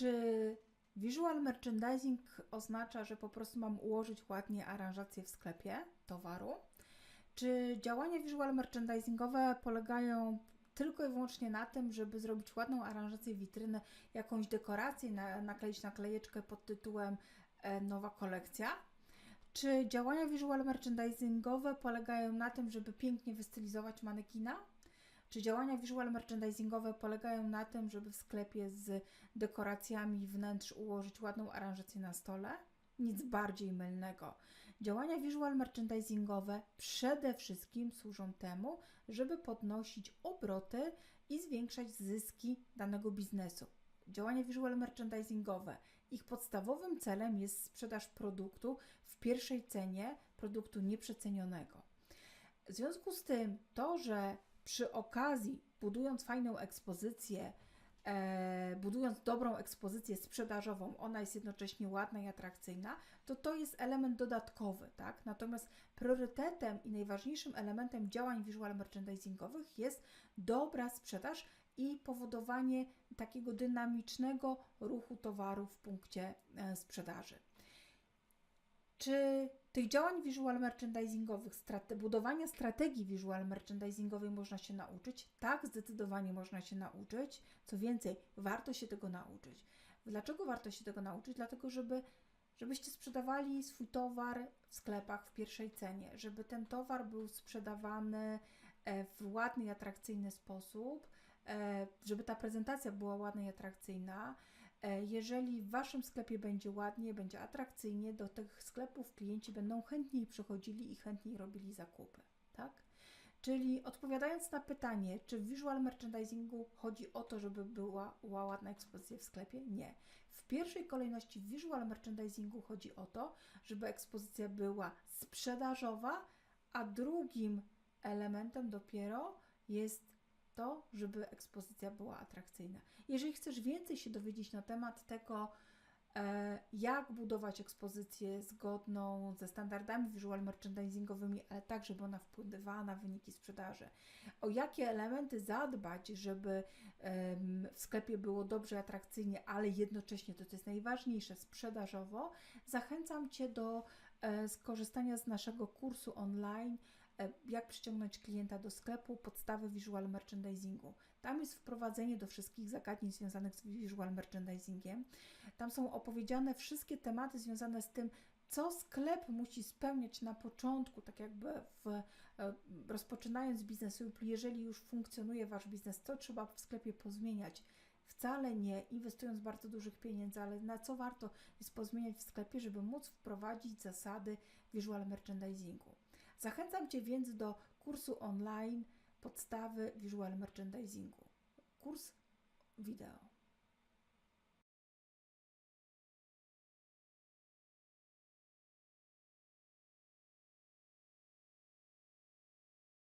Czy visual merchandising oznacza, że po prostu mam ułożyć ładnie aranżację w sklepie towaru? Czy działania visual merchandisingowe polegają tylko i wyłącznie na tym, żeby zrobić ładną aranżację witryny, jakąś dekorację, na, nakleić naklejeczkę pod tytułem e, nowa kolekcja? Czy działania visual merchandisingowe polegają na tym, żeby pięknie wystylizować manekina? Czy działania visual merchandisingowe polegają na tym, żeby w sklepie z dekoracjami wnętrz ułożyć ładną aranżację na stole? Nic bardziej mylnego. Działania visual merchandisingowe przede wszystkim służą temu, żeby podnosić obroty i zwiększać zyski danego biznesu. Działania visual merchandisingowe, ich podstawowym celem jest sprzedaż produktu w pierwszej cenie, produktu nieprzecenionego. W związku z tym, to, że przy okazji, budując fajną ekspozycję, e, budując dobrą ekspozycję sprzedażową, ona jest jednocześnie ładna i atrakcyjna, to to jest element dodatkowy, tak? Natomiast priorytetem i najważniejszym elementem działań visual merchandisingowych jest dobra sprzedaż i powodowanie takiego dynamicznego ruchu towaru w punkcie e, sprzedaży. Czy tych działań visual merchandisingowych, strate, budowania strategii visual merchandisingowej można się nauczyć? Tak, zdecydowanie można się nauczyć. Co więcej, warto się tego nauczyć. Dlaczego warto się tego nauczyć? Dlatego, żeby żebyście sprzedawali swój towar w sklepach w pierwszej cenie, żeby ten towar był sprzedawany e, w ładny i atrakcyjny sposób, e, żeby ta prezentacja była ładna i atrakcyjna. E, jeżeli w Waszym sklepie będzie ładnie, będzie atrakcyjnie, do tych sklepów klienci będą chętniej przychodzili i chętniej robili zakupy, tak? Czyli odpowiadając na pytanie, czy w visual merchandisingu chodzi o to, żeby była, ładna ekspozycja w sklepie? Nie. W pierwszej kolejności w visual merchandisingu chodzi o to, żeby ekspozycja była sprzedażowa, a drugim elementem dopiero jest to, żeby ekspozycja była atrakcyjna. Jeżeli chcesz więcej się dowiedzieć na temat tego, e, jak budować ekspozycję zgodną ze standardami visual merchandisingowymi, ale tak, żeby ona wpływała na wyniki sprzedaży. O jakie elementy zadbać, żeby w sklepie było dobrze, atrakcyjnie, ale jednocześnie to, co jest najważniejsze, sprzedażowo, zachęcam Cię do e, skorzystania z naszego kursu online jak przyciągnąć klienta do sklepu, podstawy visual merchandisingu. Tam jest wprowadzenie do wszystkich zagadnień związanych z visual merchandisingiem. Tam są opowiedziane wszystkie tematy związane z tym, co sklep musi spełniać na początku, tak jakby w, e, rozpoczynając biznes lub jeżeli już funkcjonuje Wasz biznes, co trzeba w sklepie pozmieniać. Wcale nie inwestując bardzo dużych pieniędzy, ale na co warto jest pozmieniać w sklepie, żeby móc wprowadzić zasady visual merchandisingu. Zachęcam Cię więc do kursu online podstawy visual merchandisingu. Kurs wideo.